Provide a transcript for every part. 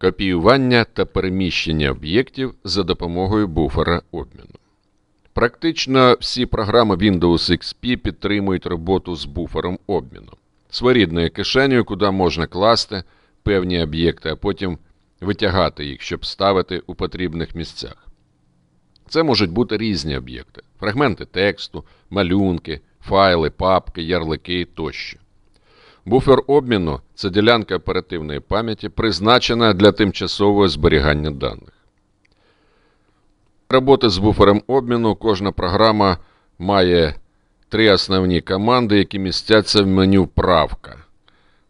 Копіювання та переміщення об'єктів за допомогою буфера обміну. Практично всі програми Windows XP підтримують роботу з буфером обміну, своєрідною кишенею, куди можна класти певні об'єкти, а потім витягати їх, щоб ставити у потрібних місцях. Це можуть бути різні об'єкти: фрагменти тексту, малюнки, файли, папки, ярлики тощо. Буфер обміну це ділянка оперативної пам'яті, призначена для тимчасового зберігання даних. Роботи з буфером обміну кожна програма має три основні команди, які містяться в меню правка.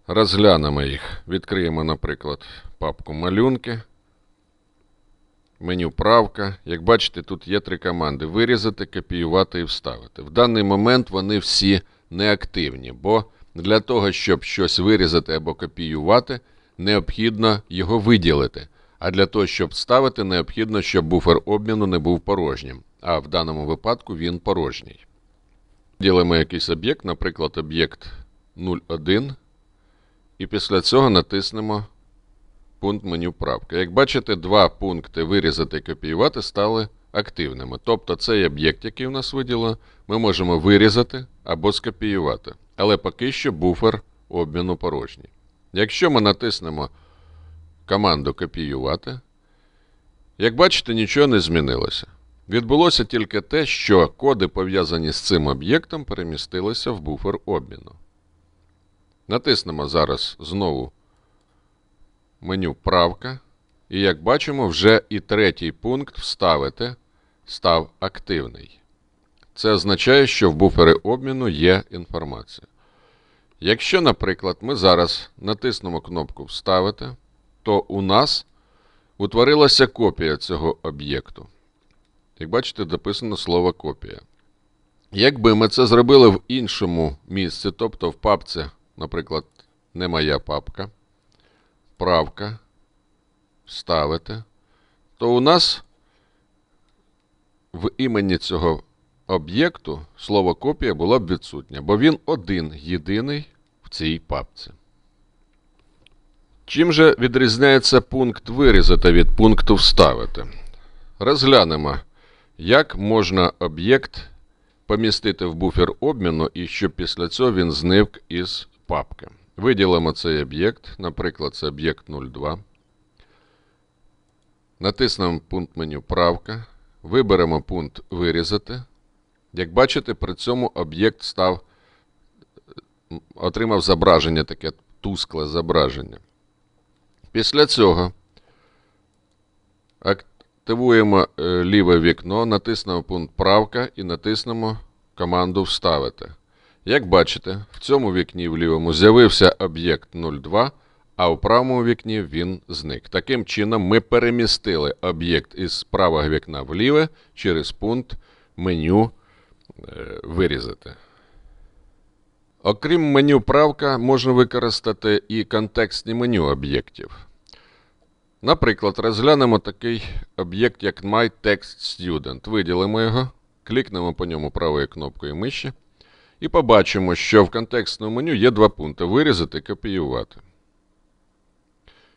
Розглянемо їх. Відкриємо, наприклад, папку малюнки. Меню правка. Як бачите, тут є три команди: вирізати, копіювати і вставити. В даний момент вони всі неактивні, бо для того, щоб щось вирізати або копіювати, необхідно його виділити. А для того, щоб вставити, необхідно, щоб буфер обміну не був порожнім. А в даному випадку він порожній. Ділимо якийсь об'єкт, наприклад, об'єкт 01. І після цього натиснемо пункт меню правка. Як бачите, два пункти вирізати і копіювати стали активними. Тобто цей об'єкт, який у нас виділено, ми можемо вирізати або скопіювати. Але поки що буфер обміну порожній. Якщо ми натиснемо команду копіювати, як бачите, нічого не змінилося. Відбулося тільки те, що коди, пов'язані з цим об'єктом, перемістилися в буфер обміну. Натиснемо зараз знову меню правка. І як бачимо, вже і третій пункт вставити став активний. Це означає, що в буфері обміну є інформація. Якщо, наприклад, ми зараз натиснемо кнопку Вставити, то у нас утворилася копія цього об'єкту. Як бачите, дописано слово копія. Якби ми це зробили в іншому місці, тобто в папці, наприклад, не моя папка, правка, вставити, то у нас в імені цього об'єкту слово копія було б відсутнє, бо він один єдиний в цій папці. Чим же відрізняється пункт вирізати від пункту вставити? Розглянемо, як можна об'єкт помістити в буфер обміну і щоб після цього він зник із папки. Виділимо цей об'єкт, наприклад, це об'єкт 02. Натиснемо пункт меню Правка. Виберемо пункт Вирізати. Як бачите, при цьому об'єкт став, отримав зображення, таке тускле зображення. Після цього активуємо е, ліве вікно, натиснемо пункт Правка і натиснемо команду Вставити. Як бачите, в цьому вікні в лівому з'явився об'єкт 02, а у правому вікні він зник. Таким чином, ми перемістили об'єкт із правого вікна в ліве через пункт меню Вирізати. Окрім меню правка, можна використати і контекстні меню об'єктів. Наприклад, розглянемо такий об'єкт, як MyTextStudent. Виділимо його, клікнемо по ньому правою кнопкою миші. І побачимо, що в контекстному меню є два пункти: вирізати копіювати.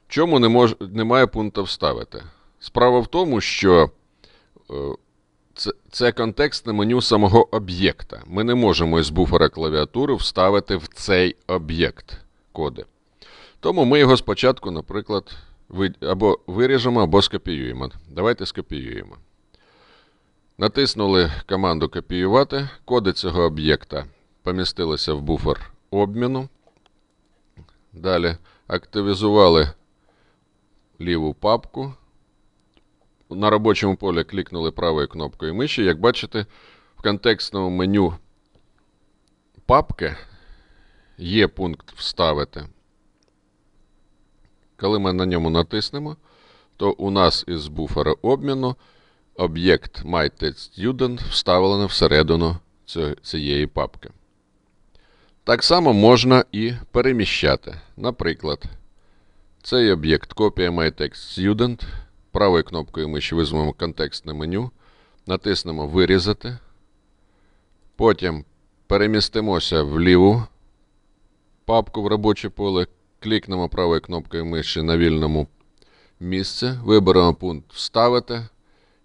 Чому немає пункту вставити? Справа в тому, що е, це, це контекстне меню самого об'єкта. Ми не можемо із буфера клавіатури вставити в цей об'єкт коди. Тому ми його спочатку, наприклад, або виріжемо, або скопіюємо. Давайте скопіюємо. Натиснули команду копіювати. Коди цього об'єкта помістилися в буфер обміну. Далі активізували ліву папку. На робочому полі клікнули правою кнопкою миші. Як бачите, в контекстному меню папки є пункт Вставити. Коли ми на ньому натиснемо, то у нас із буфера обміну об'єкт MyTestStudent вставлено всередину цієї папки. Так само можна і переміщати. Наприклад, цей об'єкт копія MyTextStudent. Правою кнопкою миші візьмемо контекстне меню, натиснемо Вирізати. Потім перемістимося в ліву папку в робоче поле, клікнемо правою кнопкою миші на вільному місце, виберемо пункт Вставити.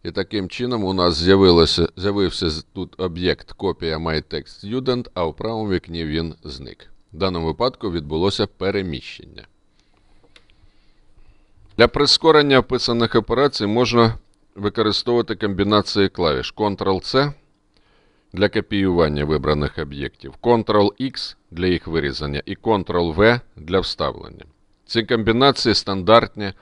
І таким чином у нас з'явився тут об'єкт копія MyTextStudent, а в правому вікні він зник. В даному випадку відбулося переміщення. Для прискорення описаних операцій можна використовувати комбінації клавіш Ctrl-C для копіювання вибраних об'єктів, Ctrl-X для їх вирізання і Ctrl-V для вставлення. Ці комбінації стандартні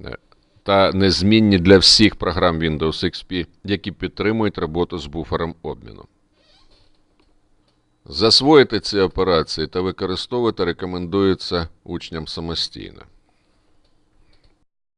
е, та незмінні для всіх програм Windows XP, які підтримують роботу з буфером обміну. Засвоїти ці операції та використовувати рекомендується учням самостійно.